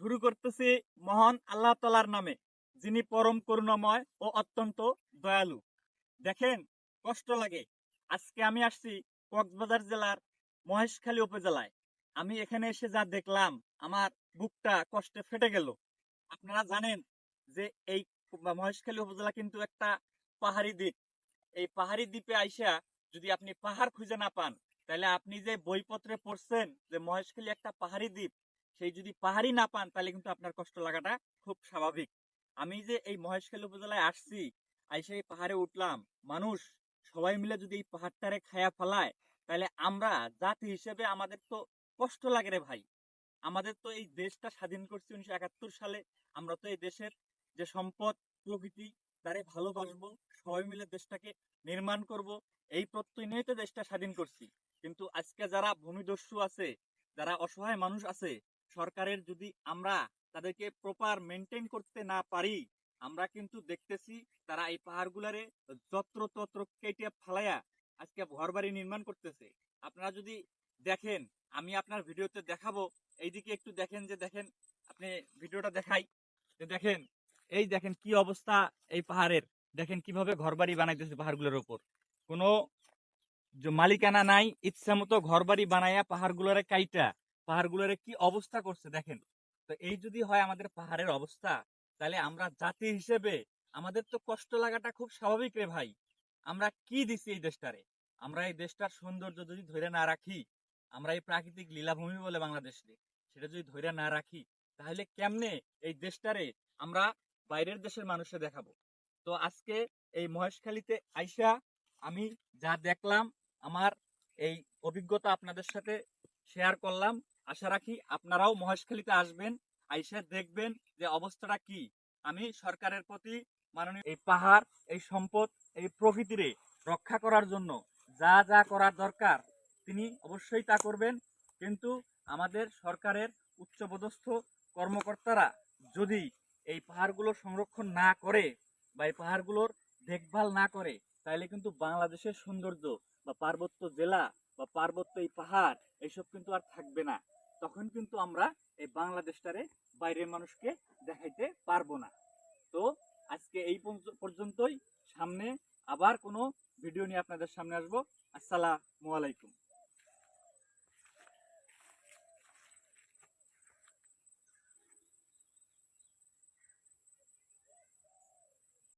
শুরু করতেছি মহান আল্লাহ তালার নামে, যিনি পরম করুণাময় ও অত্যন্ত দয়ালু। দেখেন, কষ্ট লাগে। আজকে আমি আসছি কক্সবাজার জেলার মহেশখালী উপজেলায়। আমি এখানে এসে যা দেখলাম, আমার বুকটা কষ্টে ফেটে গেল। আপনারা জানেন যে এই মহেশখালী উপজেলা কিন্তু একটা পাহাড়ি দ্বীপ। এই পাহাড়ি দ্বীপে আইসা যদি আপনি পাহাড় খুঁজে না পান, তাহলে আপনি যে বইপত্রে পড়ছেন যে মহেশখালী একটা পাহাড়ি দ্বীপ সেই যদি পাহাড়ি না পান, তাহলে কিন্তু আপনার কষ্ট লাগাটা খুব স্বাভাবিক। আমি যে এই মহেশখালী উপজেলায় আসছি, আইসা এই পাহাড়ে উঠলাম, মানুষ সবাই মিলে যদি এই পাহাড়টারে খায়া ফেলায়, তাহলে আমরা জাতি হিসেবে আমাদের তো কষ্ট লাগে রে ভাই। আমাদের তো এই দেশটা স্বাধীন করছি উনিশশো একাত্তর সালে। আমরা তো এই দেশের যে সম্পদ, প্রকৃতি, তারে ভালোবাসবো, সবাই মিলে দেশটাকে নির্মাণ করব, এই প্রত্যয় নিয়ে তো দেশটা স্বাধীন করছি। কিন্তু আজকে যারা ভূমিদস্যু আছে, যারা অসহায় মানুষ আছে সরকারের যদি আমরা তাদেরকে প্রপার মেনটেন করতে না পারি, আমরা কিন্তু দেখতেছি তারা এই পাহাড়গুলারে যত্র তত্র কেটে ফালাইয়া আজকে ঘর বাড়ি নির্মাণ করতেছে। আপনারা যদি দেখেন, আমি আপনার ভিডিওতে দেখাবো, এইদিকে একটু দেখেন যে দেখেন, আপনি ভিডিওটা দেখাই, যে দেখেন, এই দেখেন কি অবস্থা এই পাহাড়ের। দেখেন কীভাবে ঘর বাড়ি বানাইতেছে পাহাড়গুলোর উপর। কোনো মালিকানা নাই, ইচ্ছা মতো ঘর বাড়ি বানাইয়া পাহাড়গুলোরে কাইটা পাহাড়গুলোরে কি অবস্থা করছে দেখেন? তো এই যদি হয় আমাদের পাহাড়ের অবস্থা, তাহলে আমরা জাতি হিসেবে আমাদের তো কষ্ট লাগাটা খুব স্বাভাবিক রে ভাই। আমরা কি দিছি এই দেশটারে? আমরা এই দেশটার সৌন্দর্য যদি ধরে না রাখি, আমরা এই প্রাকৃতিক লীলাভূমি বলে বাংলাদেশে সেটা যদি ধরে না রাখি, তাহলে কেমনে এই দেশটারে আমরা বাইরের দেশের মানুষে দেখাবো? তো আজকে এই মহেশখালীতে আইসা আমি যা দেখলাম, আমার এই অভিজ্ঞতা আপনাদের সাথে শেয়ার করলাম। আশা রাখি আপনারাও মহেশখালীতে আসবেন, আইসা দেখবেন যে অবস্থাটা কি। আমি সরকারের প্রতি মাননীয় এই পাহাড়, এই সম্পদ, এই প্রকৃতিরে রক্ষা করার জন্য যা যা করার দরকার, তিনি অবশ্যই তা করবেন। কিন্তু আমাদের সরকারের উচ্চপদস্থ কর্মকর্তারা যদি এই পাহাড়গুলো সংরক্ষণ না করে বা এই পাহাড়গুলোর দেখভাল না করে তাহলে কিন্তু বাংলাদেশের সৌন্দর্য বা পার্বত্য জেলা বা পার্বত্য এই পাহাড় এইসব কিন্তু আর থাকবে না। তখন কিন্তু আমরা এই বাংলাদেশটারে বাইরের মানুষকে দেখাইতে পারব না। তো আজকে এই পর্যন্তই। সামনে আবার কোনো ভিডিও নিয়ে আপনাদের সামনে আসব। আসসালামু আলাইকুম।